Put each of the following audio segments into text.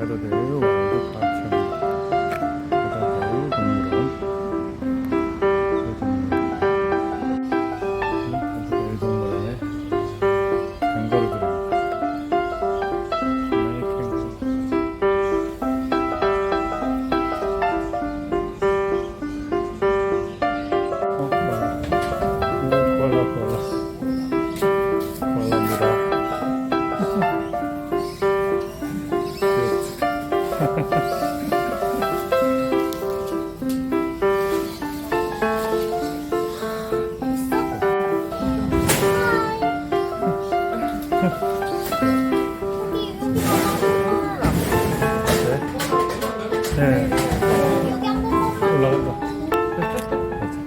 好的。 네. 네. 올라간다.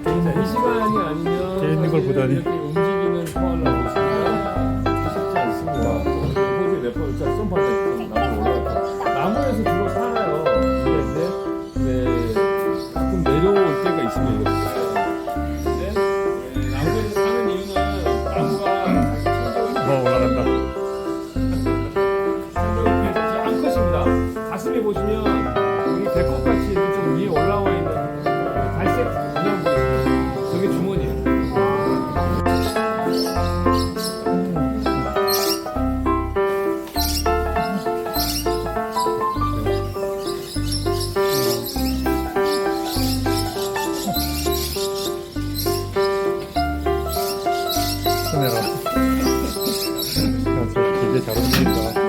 이 시간이 아니면 네, 뒤에 걸 보다니. 네, 배고픈가 봐.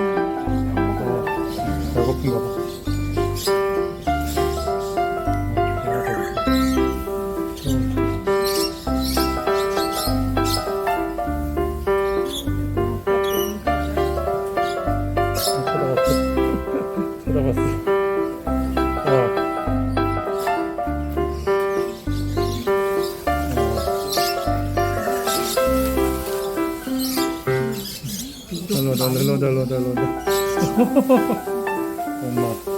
배고픈가 봐. 일로 온다, 일로 온다, 일로 온다, 일로 온다. 엄마.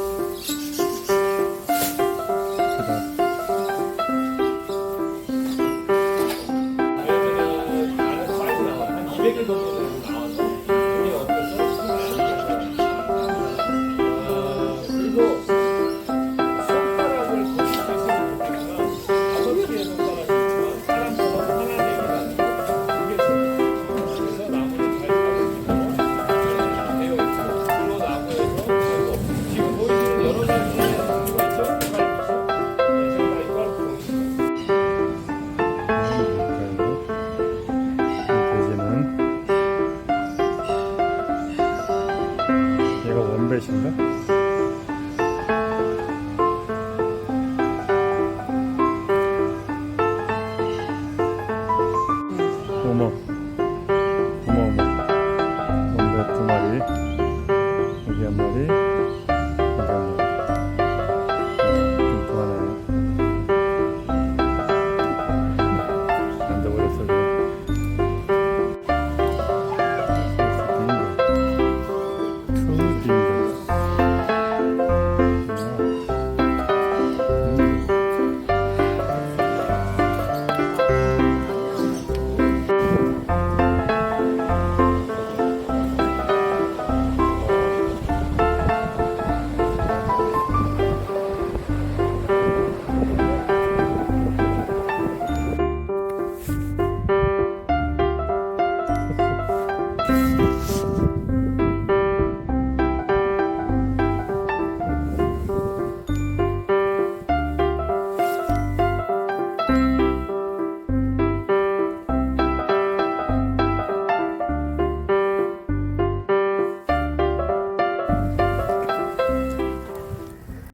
프레시인가? 어머. 어머 어머. 뭔데 두 마리?